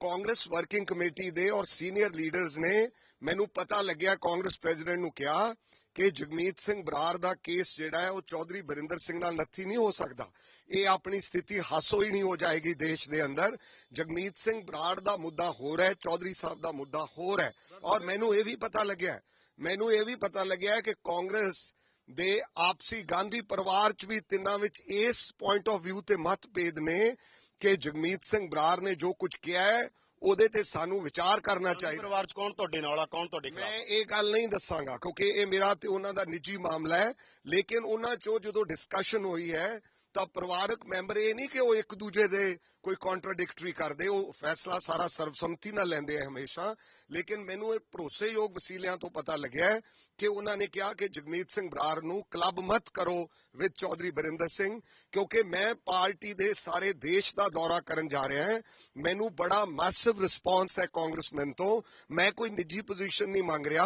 Congress working committee ਦੇ ਔਰ senior leaders ਨੇ ਮੈਨੂੰ ਪਤਾ ਲੱਗਿਆ, ਕਾਂਗਰਸ ਪ੍ਰੈਜ਼ੀਡੈਂਟ ਨੂੰ ਕਿਹਾ ਕਿ ਜਗਮੀਤ ਸਿੰਘ ਬਰਾੜ ਦਾ ਕੇਸ ਜਿਹੜਾ ਹੈ, ਉਹ ਚੌਧਰੀ ਬਰਿੰਦਰ ਸਿੰਘ ਨਾਲ ਨੱਥੀ ਨਹੀਂ ਹੋ ਸਕਦਾ। ਇਹ ਆਪਣੀ ਸਥਿਤੀ ਹਾਸੋ ਹੀ ਨਹੀਂ ਹੋ ਜਾਏਗੀ ਦੇਸ਼ ਦੇ ਅੰਦਰ। ਜਗਮੀਤ ਸਿੰਘ ਬਰਾੜ ਦਾ ਮੁੱਦਾ ਹੋਰ ਹੈ, ਚੌਧਰੀ ਸਾਹਿਬ ਦਾ ਮੁੱਦਾ ਹੋਰ ਹੈ। ਔਰ ਮੈਨੂੰ ਇਹ ਵੀ ਪਤਾ ਲੱਗਿਆ, ਮੈਨੂੰ ਇਹ ਵੀ ਪਤਾ ਲੱਗਿਆ ਕਿ ਕਾਂਗਰਸ ਦੇ ਆਪਸੀ ਗਾਂਧੀ ਪਰਿਵਾਰ ਚ ਵੀ ਤਿੰਨਾਂ ਵਿੱਚ ਇਸ ਪੁਆਇੰਟ ਆਫ View ਤੇ ਮਤਭੇਦ ਨੇ ਕਿ ਜਗਮੀਤ ਸਿੰਘ ਬਰਾੜ ਨੇ ਜੋ ਕੁਝ ਕਿਹਾ ਹੈ ਉਹਦੇ ਤੇ ਸਾਨੂੰ ਵਿਚਾਰ ਕਰਨਾ ਚਾਹੀਦਾ। ਪਰਿਵਾਰ ਚ ਕੌਣ ਤੁਹਾਡੇ ਨਾਲ ਆ ਕੌਣ ਤੁਹਾਡੇ ਖਿਲਾਫ? ਮੈਂ ਇਹ ਗੱਲ ਨਹੀਂ ਦੱਸਾਂਗਾ ਕਿਉਂਕਿ ਇਹ ਮੇਰਾ ਤੇ ਉਹਨਾਂ ਦਾ ਨਿੱਜੀ ਮਾਮਲਾ ਹੈ ਲੇਕਿਨ ਉਹਨਾਂ ਚੋਂ ਜਦੋਂ ਡਿਸਕਸ਼ਨ ਹੋਈ ਹੈ ਤਾਂ ਪਰਿਵਾਰਕ ਮੈਂਬਰ ਇਹ ਨਹੀਂ ਕਿ ਉਹ ਇੱਕ ਦੂਜੇ ਦੇ ਕੋਈ ਕੰਟਰਡਿਕਟਰੀ ਕਰਦੇ, ਉਹ ਫੈਸਲਾ ਸਾਰਾ ਸਰਵਸੰਮਤੀ ਨਾਲ ਲੈਂਦੇ ਆ ਹਮੇਸ਼ਾ। ਲੇਕਿਨ ਮੈਨੂੰ ਇਹ ਭਰੋਸੇਯੋਗ ਵਸੀਲਿਆਂ ਤੋਂ ਪਤਾ ਲੱਗਿਆ ਕਿ ਉਹਨਾਂ ਨੇ ਕਿਹਾ ਕਿ ਜਗਮੀਤ ਸਿੰਘ ਬਰਾੜ ਨੂੰ ਕਲੱਬ ਮਤ ਕਰੋ ਵਿਦ ਚੌਧਰੀ ਬਰਿੰਦਰ ਸਿੰਘ, ਕਿਉਂਕਿ ਮੈਂ ਪਾਰਟੀ ਦੇ ਸਾਰੇ ਦੇਸ਼ ਦਾ ਦੌਰਾ ਕਰਨ ਜਾ ਰਿਹਾ ਹਾਂ। ਮੈਨੂੰ ਬੜਾ ਮੈਸਿਵ ਰਿਸਪਾਂਸ ਹੈ ਕਾਂਗਰਸਮੈਨ ਤੋਂ। ਮੈਂ ਕੋਈ ਨਿੱਜੀ ਪੋਜੀਸ਼ਨ ਨਹੀਂ ਮੰਗ ਰਿਹਾ।